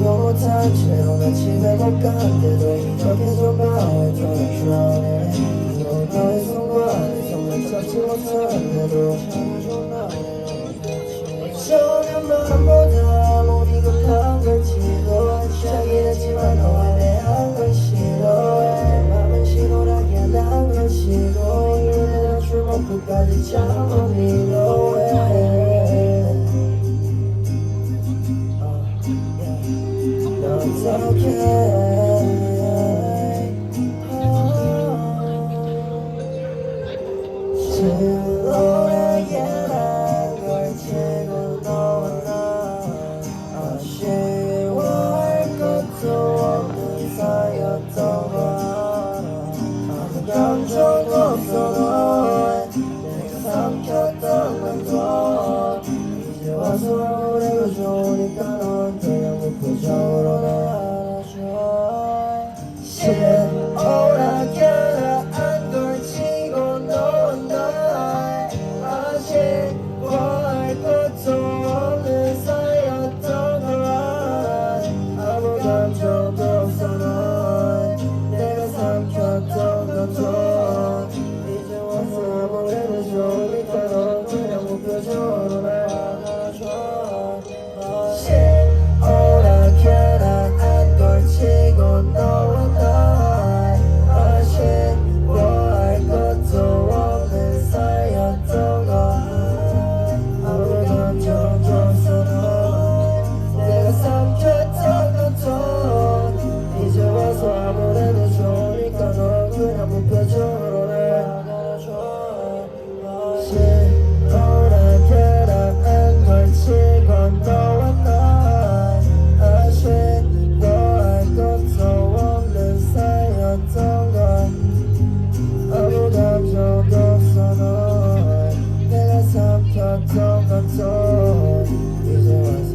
못한 채로 같이 내볼까 그래도 이렇게줘봐 해줘야 주안해 너의 손과 내 손을 잡지 못한 내도 끝까지 참이 노래 It's okay. Oh, Oh. soul is a